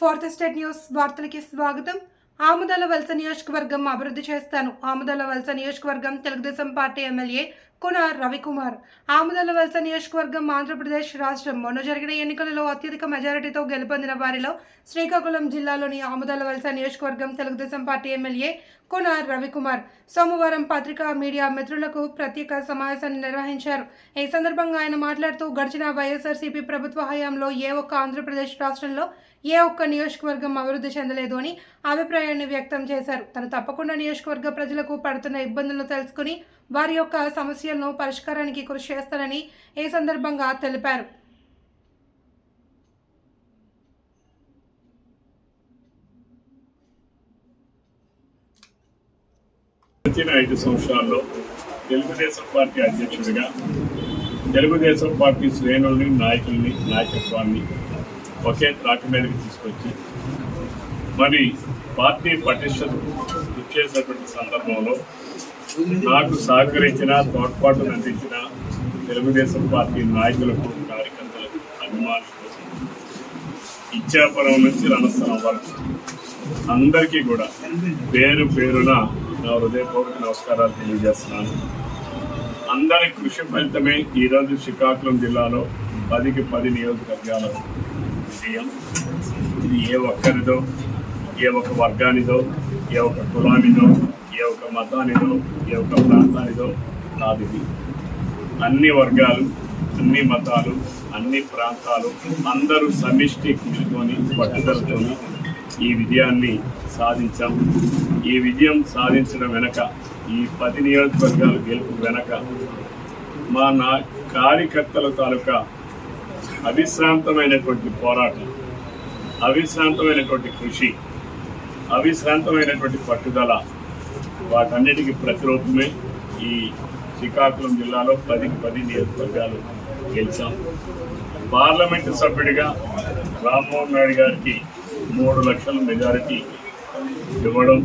Fourth state news వార్తలకి స్వాగతం. ఆముదాల వలస నియోజకవర్గం అభివృద్ధి చేస్తాను. ఆముదాల వలస నియోజకవర్గం Telugu Desam party MLA Kunar Ravikumar. Amudalavalasa నియోజకవర్గం ఆంధ్రప్రదేశ్ రాష్ట్రం. మొన్న జరిగిన ఎన్నికలలో అత్యధిక మెజారిటీతో గెలుపొందిన వారిలో శ్రీకాకుళం జిల్లాలోని ఆముదల వలస నియోజకవర్గం తెలుగుదేశం పార్టీ ఎమ్మెల్యే కునార్ రవికుమార్. సోమవారం పత్రికా మీడియా మిత్రులకు ప్రత్యేక సమావేశాన్ని నిర్వహించారు. ఈ సందర్భంగా ఆయన మాట్లాడుతూ గడిచిన వైఎస్ఆర్సీపీ ప్రభుత్వ హయాంలో ఏ ఒక్క ఆంధ్రప్రదేశ్ రాష్ట్రంలో ఏ ఒక్క నియోజకవర్గం అభివృద్ధి చెందలేదు అని అభిప్రాయాన్ని వ్యక్తం చేశారు. తను తప్పకుండా నియోజకవర్గ ప్రజలకు పడుతున్న ఇబ్బందులను తెలుసుకుని వారి యొక్క సమస్యలను పరిష్కారానికి కృషి చేస్తారని ఈ సందర్భంగా తెలిపారు. వచ్చిన ఐదు సంవత్సరాల్లో తెలుగుదేశం పార్టీ అధ్యక్షుడిగా తెలుగుదేశం పార్టీ శ్రేణుల్ని నాయకుల్ని నాయకత్వాన్ని ఒకే త్రాటి మీదకి తీసుకొచ్చి మరి పార్టీ పటిష్ట ఇచ్చేసినటువంటి సందర్భంలో నాకు సహకరించిన తోడ్పాటును అందించిన తెలుగుదేశం పార్టీ నాయకులకు కార్యకర్తలకు అభిమానులకు ఇచ్చాపురం నుంచి రణస్థలం వరకు అందరికీ కూడా పేరు పేరున నా హృదయపూర్వక నమస్కారాలు తెలియజేస్తున్నాను. అందరి కృషి ఫలితమే ఈరోజు శ్రీకాకుళం జిల్లాలో పదికి పది నియోజకవర్గాల విజయం. ఇది ఏ ఒక్కరిదో ఏ ఒక వర్గానిదో ఏ ఒక కులానిదో ఏ ఒక మతానిదో ఏ యొక్క ప్రాంతానిదో కాదు ఇది. అన్ని వర్గాలు అన్ని మతాలు అన్ని ప్రాంతాలు అందరూ సమిష్టి కృషితోని పట్టుదలతోని ఈ విజయాన్ని సాధించాం. ఈ విజయం సాధించడం వెనక ఈ పది నియోజకవర్గాల గెలుపు వెనక మా నా కార్యకర్తల తాలూకా అవిశ్రాంతమైనటువంటి పోరాటం అవిశ్రాంతమైనటువంటి కృషి అవిశ్రాంతమైనటువంటి పట్టుదల వాటన్నిటికీ ప్రతిరూపమే ఈ శ్రీకాకుళం జిల్లాలో పదికి పది నియోజకవర్గాలు గెలిచాం. పార్లమెంటు సభ్యుడిగా రామ్మోహన్ నాయుడు గారికి మూడు లక్షల మెజారిటీ ఇవ్వడం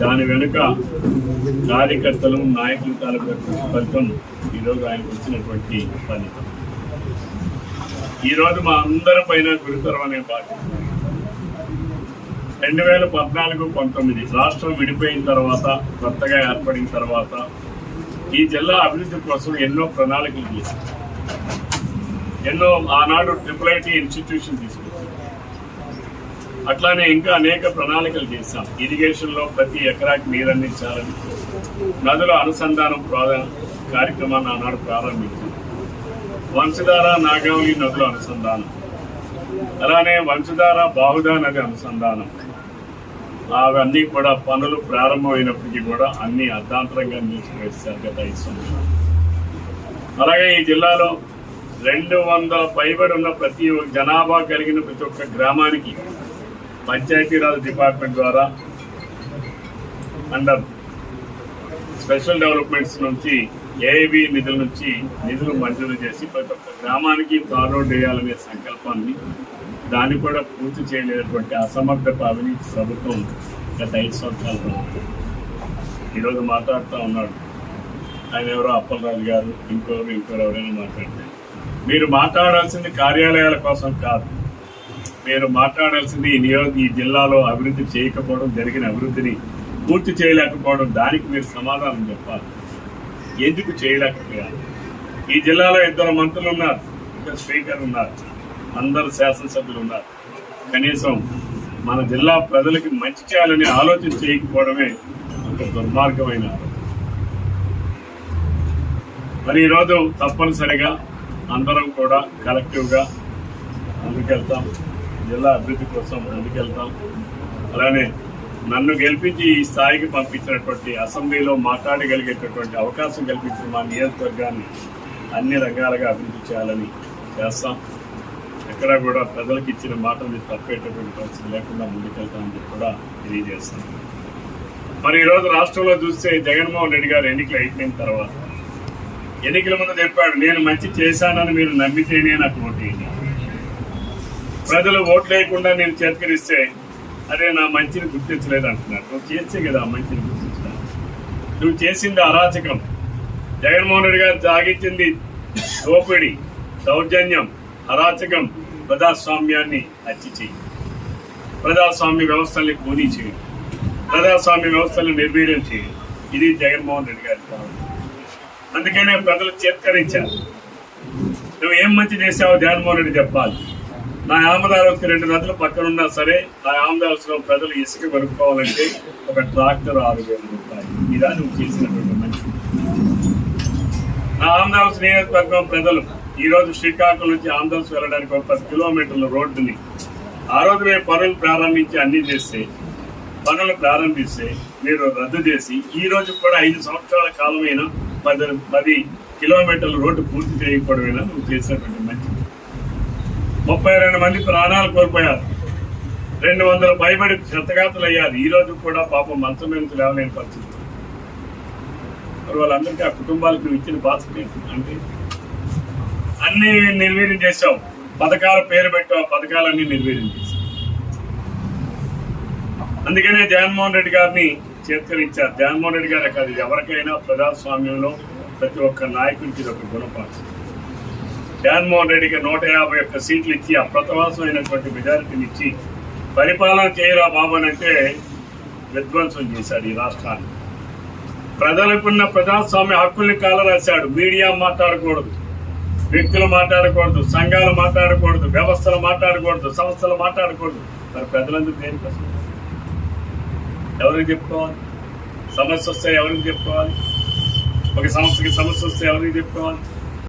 దాని వెనుక కార్యకర్తలు నాయకులు తాలూకా ఫలితం ఈరోజు ఆయనకు వచ్చినటువంటి ఫలితం. ఈరోజు మా అందరి పైన గురుతరమైన బాధ్యత. రెండు వేల పద్నాలుగు పంతొమ్మిది రాష్ట్రం విడిపోయిన తర్వాత కొత్తగా ఏర్పడిన తర్వాత ఈ జిల్లా అభివృద్ధి కోసం ఎన్నో ప్రణాళికలు చేశారు ఎన్నో ఆనాడు ట్రిపుల్ ఐటీ ఇన్స్టిట్యూషన్ తీసుకొచ్చారు అట్లానే ఇంకా అనేక ప్రణాళికలు చేశాం. ఇరిగేషన్లో ప్రతి ఎకరాకి నీరు అందించాలని నదుల అనుసంధానం ప్రాధా కార్యక్రమాన్ని ఆనాడు ప్రారంభించాం. వంశధార నాగావళి నదుల అనుసంధానం. అలానే వంశధార బాహుదా నది అనుసంధానం. అవన్నీ కూడా పనులు ప్రారంభమైనప్పటికీ కూడా అన్ని అర్ధాంతరంగా నిలిచివేస్తారు గత ఐదు సంవత్సరాలు. అలాగే ఈ జిల్లాలో రెండు వందల పైబడి ఉన్న ప్రతి ఒక్క జనాభా కలిగిన ప్రతి ఒక్క గ్రామానికి పంచాయతీరాజ్ డిపార్ట్మెంట్ ద్వారా అండర్ స్పెషల్ డెవలప్మెంట్స్ నుంచి ఏఐబి నిధుల నుంచి నిధులు మంజూరు చేసి ప్రతి ఒక్క గ్రామానికి తార్ రోడ్ వేయాలనే సంకల్పాన్ని దాన్ని కూడా పూర్తి చేయలేనటువంటి అసమర్థత అవినీతి ప్రభుత్వం గత ఐదు సంవత్సరాలు ఈరోజు మాట్లాడుతూ ఉన్నాడు. ఆయన ఎవరో అప్పలరాజు గారు ఇంకోరు ఇంకోరు ఎవరైనా మాట్లాడితే. మీరు మాట్లాడాల్సింది కార్యాలయాల కోసం కాదు. మీరు మాట్లాడాల్సింది ఈ నియోజక ఈ జిల్లాలో అభివృద్ధి చేయకపోవడం జరిగిన అభివృద్ధిని పూర్తి చేయలేకపోవడం దానికి మీరు సమాధానం చెప్పాలి. ఎందుకు చేయలేకపోయారు? ఈ జిల్లాలో ఇద్దరు మంత్రులు ఉన్నారు. ఇద్దరు స్పీకర్ ఉన్నారు. అందరు శాసనసభ్యులు ఉన్నారు. కనీసం మన జిల్లా ప్రజలకి మంచి చేయాలని ఆలోచన చేయకపోవడమే ఒక దుర్మార్గమైన మరి ఈరోజు తప్పనిసరిగా అందరం కూడా కలెక్టివ్గా ముందుకెళ్తాం. జిల్లా అభివృద్ధి కోసం ముందుకెళ్తాం. అలానే నన్ను గెలిపించి ఈ స్థాయికి పంపించినటువంటి అసెంబ్లీలో మాట్లాడగలిగేటటువంటి అవకాశం కల్పించిన మా నియోజకవర్గాన్ని అన్ని రంగాలుగా అభివృద్ధి చేయాలని చేస్తాం. ఎక్కడా కూడా ప్రజలకు ఇచ్చిన మాటల్ని తప్పేటటువంటి పరిస్థితి లేకుండా ముందుకెళ్తామని చెప్పి కూడా తెలియజేస్తాం మరి ఈరోజు రాష్ట్రంలో చూస్తే జగన్మోహన్ రెడ్డి గారు ఎన్నికలు అయిపోయిన తర్వాత ఎన్నికల ముందు చెప్పాడు నేను మంచి చేశానని మీరు నమ్మితేనే నాకు ఓటు ప్రజలు ఓట్లు వేయకుండా నేను చేతకరిస్తే అదే నా మంచిని గుర్తించలేదు అంటున్నారు. నువ్వు చేస్తే కదా మంచిని గుర్తించడం. నువ్వు చేసింది అరాచకం. జగన్మోహన్ రెడ్డి గారు సాగించింది దోపిడి దౌర్జన్యం అరాచకం ప్రజాస్వామ్యాన్ని హత్య చెయ్యి ప్రజాస్వామ్య వ్యవస్థల్ని కూనీ చేయి. ప్రజాస్వామ్య వ్యవస్థలను నిర్వీర్యం చేయి. ఇది జగన్మోహన్ రెడ్డి గారి అందుకనే ప్రజలు చేత్కరించారు నువ్వు ఏం మంచి చేసావో జగన్మోహన్ రెడ్డి చెప్పాలి. నా ఆమదాలకి రెండు నదులు పక్కనున్నా సరే నా ఆమదాలస్లో ప్రజలు ఇసుక కొనుక్కోవాలంటే ఒక ట్రాక్టర్ ఆరు వేల రూపాయలు. ఇదా నువ్వు చేసినటువంటి మంచి నా ఆమదాలస్ నియోజకవర్గం ప్రజలు ఈ రోజు శ్రీకాకుళం నుంచి ఆంధ్రప్రదేశ్ వెళ్ళడానికి ఒక పది కిలోమీటర్ల రోడ్డుని ఆ రోజు మేము పనులు ప్రారంభించి అన్నీ చేస్తే పనులు ప్రారంభిస్తే మీరు రద్దు చేసి ఈ రోజు కూడా ఐదు సంవత్సరాల కాలమైన పది పది కిలోమీటర్ల రోడ్డు పూర్తి చేయకపోవడమైనా? నువ్వు చేసినటువంటి మంచి ముప్పై రెండు మంది ప్రాణాలు కోల్పోయారు. రెండు వందల పైబడి శతఘాతులు అయ్యారు. ఈ రోజు కూడా పాపం మంచం మీద లేవలేని పరిస్థితి. వాళ్ళందరికీ ఆ కుటుంబాలకు ఇచ్చిన బాధ్యత అంటే అన్ని నిర్వీర్యం చేశావు పథకాల పేరు పెట్టావు ఆ పథకాలన్నీ నిర్వీర్యం చేశావు అందుకనే జగన్మోహన్ రెడ్డి గారిని చేత్కరించారు. జగన్మోహన్ రెడ్డి గారే కాదు ఎవరికైనా ప్రజాస్వామ్యంలో ప్రతి ఒక్క నాయకుడికి ఒక గుణపాఠం. జగన్మోహన్ రెడ్డికి నూట యాభై ఒక్క సీట్లు ఇచ్చి అప్రతవాసమైనటువంటి మెజారిటీని ఇచ్చి పరిపాలన చేయరా బాబు అంటే విధ్వంసం చేశాడు ఈ రాష్ట్రాన్ని. ప్రజలకున్న ప్రజాస్వామ్య హక్కుల్ని కాలరాశాడు. మీడియా మాట్లాడకూడదు. వ్యక్తులు మాట్లాడకూడదు సంఘాలు మాట్లాడకూడదు వ్యవస్థలు మాట్లాడకూడదు సంస్థలు మాట్లాడకూడదు. మరి ప్రజలందరూ దేనికోసం ఎవరికి చెప్పుకోవాలి? సమస్య వస్తే ఎవరికి చెప్పుకోవాలి? ఒక సంస్థకి సమస్య వస్తే ఎవరికి చెప్పుకోవాలి?